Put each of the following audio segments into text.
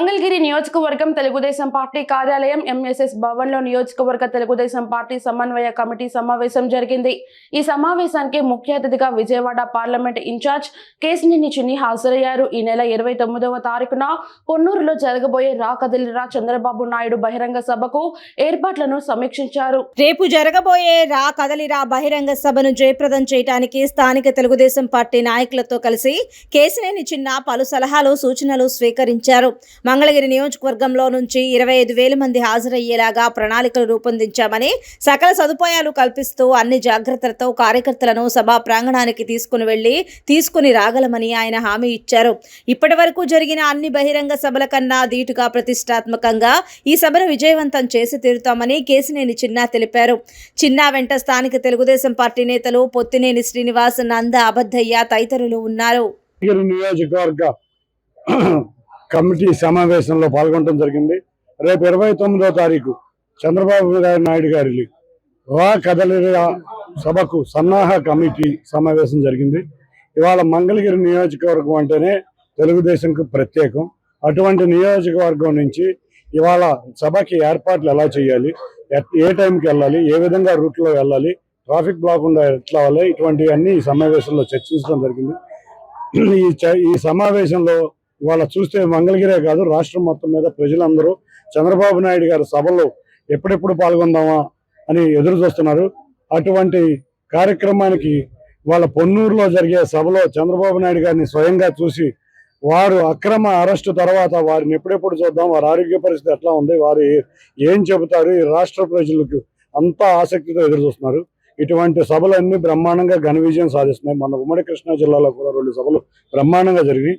మంగళగిరి నియోజకవర్గం తెలుగుదేశం పార్టీ కార్యాలయం ఎంఎస్ఎస్ భవన్లో నియోజకవర్గ తెలుగుదేశం పార్టీ సమన్వయ కమిటీ సమావేశం జరిగింది. ఈ సమావేశానికి ముఖ్య అతిథిగా విజయవాడ పార్లమెంట్ ఇన్ఛార్జ్ కేసినేని చిన్ని హాజరయ్యారు. ఈ నెల ఇరవై తొమ్మిదవ తారీఖున పొన్నూరులో జరగబోయే రా కదిలిరా చంద్రబాబు నాయుడు బహిరంగ సభకు ఏర్పాట్లను సమీక్షించారు. రేపు జరగబోయే రా కదలిరా బహిరంగ సభను జయప్రదం చేయడానికి స్థానిక తెలుగుదేశం పార్టీ నాయకులతో కలిసి కేసినేని చిన్న పలు సలహాలు సూచనలు స్వీకరించారు. మంగళగిరి నియోజకవర్గంలో నుంచి ఇరవై ఐదు వేల మంది హాజరయ్యేలాగా ప్రణాళికలు రూపొందించామని సకల సదుపాయాలు కల్పిస్తూ అన్ని జాగ్రత్తలతో కార్యకర్తలను సభా ప్రాంగణానికి తీసుకుని వెళ్ళి తీసుకుని రాగలమని ఆయన హామీ ఇచ్చారు. ఇప్పటి వరకు జరిగిన అన్ని బహిరంగ సభల కన్నా ధీటుగా ప్రతిష్టాత్మకంగా ఈ సభను విజయవంతం చేసి తీరుతామని కేసినేని చిన్నా తెలిపారు. చిన్నా వెంట స్థానిక తెలుగుదేశం పార్టీ నేతలు పొత్తినేని శ్రీనివాస్ నంద అబద్దయ్య తదితరులు ఉన్నారు. నియోజకవర్గ కమిటీ సమావేశంలో పాల్గొనడం జరిగింది. రేపు ఇరవై తొమ్మిదో తారీఖు చంద్రబాబు నాయుడు గారి రా కదలిరా సభకు సన్నాహ కమిటీ సమావేశం జరిగింది. ఇవాళ మంగళగిరి నియోజకవర్గం అంటేనే తెలుగుదేశంకు ప్రత్యేకం. అటువంటి నియోజకవర్గం నుంచి ఇవాళ సభకి ఏర్పాట్లు ఎలా చేయాలి? ఏ టైంకి వెళ్ళాలి? ఏ విధంగా రూట్లో వెళ్ళాలి? ట్రాఫిక్ బ్లాక్ ఉండే ఎట్లా అవ్వాలి? ఇటువంటివన్నీ ఈ సమావేశంలో చర్చించడం జరిగింది. ఈ ఈ సమావేశంలో ఇవాళ చూస్తే మంగళగిరే కాదు రాష్ట్రం మొత్తం మీద ప్రజలందరూ చంద్రబాబు నాయుడు గారి సభలో ఎప్పుడెప్పుడు పాల్గొందామా అని ఎదురు చూస్తున్నారు. అటువంటి కార్యక్రమానికి వాళ్ళ పొన్నూరులో జరిగే సభలో చంద్రబాబు నాయుడు గారిని స్వయంగా చూసి వారు అక్రమ అరెస్టు తర్వాత వారిని ఎప్పుడెప్పుడు చూద్దాం వారి ఆరోగ్య పరిస్థితి ఎట్లా ఉంది వారు ఏం చెబుతారు ఈ రాష్ట్ర ప్రజలకు అంతా ఆసక్తితో ఎదురు చూస్తున్నారు. ఇటువంటి సభలన్నీ బ్రహ్మాండంగా ఘన విజయం సాధిస్తున్నాయి. మన ఉమ్మడి కృష్ణా జిల్లాలో కూడా రెండు సభలు బ్రహ్మాండంగా జరిగి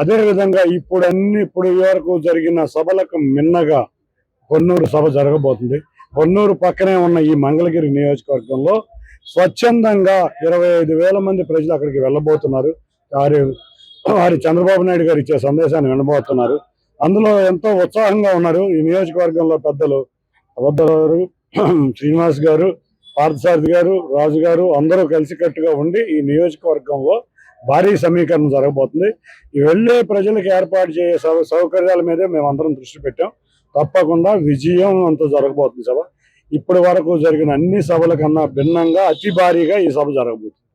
అదే విధంగా ఇప్పుడు అన్ని ఇప్పుడు వరకు జరిగిన సభలకు మిన్నగా కొన్నూరు సభ జరగబోతుంది. కొన్నూరు పక్కనే ఉన్న ఈ మంగళగిరి నియోజకవర్గంలో స్వచ్ఛందంగా ఇరవై ఐదు వేల మంది ప్రజలు అక్కడికి వెళ్ళబోతున్నారు. వారి వారి చంద్రబాబు నాయుడు గారు ఇచ్చే సందేశాన్ని వినబోతున్నారు. అందులో ఎంతో ఉత్సాహంగా ఉన్నారు ఈ నియోజకవర్గంలో పెద్దలు అబద్ధ గారు శ్రీనివాస్ గారు పార్థసారథి గారు రాజు గారు అందరూ కలిసికట్టుగా ఉండి ఈ నియోజకవర్గంలో భారీ సమీకరణ జరగబోతుంది. వెళ్ళే ప్రజలకు ఏర్పాటు చేసే సౌ- సౌకర్యాల మీదే మేము అందరం దృష్టి పెట్టాం. తప్పకుండా విజయం అంత జరగబోతుంది సభ. ఇప్పటి వరకు జరిగిన అన్ని సభల కన్నా భిన్నంగా అతి భారీగా ఈ సభ జరగబోతుంది.